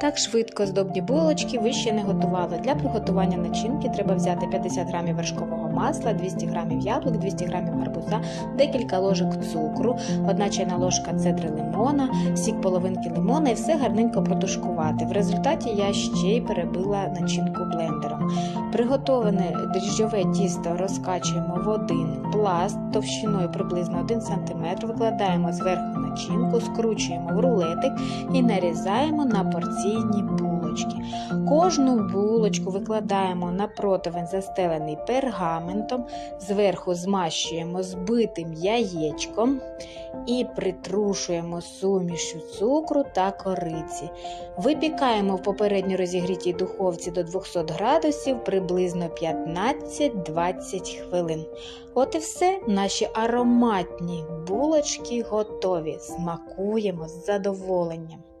Так швидко здобні булочки ви ще не готували. Для приготування начинки треба взяти 50 г вершкового масла, 200 г яблук, 200 г гарбуза, декілька ложок цукру, 1 чайна ложка цедри лимона, сік половинки лимона і все гарненько протушкувати. В результаті я ще й перебила начинку блендером. Приготоване дріжджове тісто розкачуємо в один пласт товщиною приблизно 1 см, викладаємо зверху начинку, скручуємо в рулетик і нарізаємо на порційні булочки. Кожну булочку викладаємо на противень, застелений пергаментом, зверху змащуємо збитим яєчком і притрушуємо сумішю цукру та кориці. Випікаємо в попередньо розігрітій духовці до 200 градусів приблизно 15-20 хвилин. От і все, наші ароматні булочки готові. Смакуємо з задоволенням.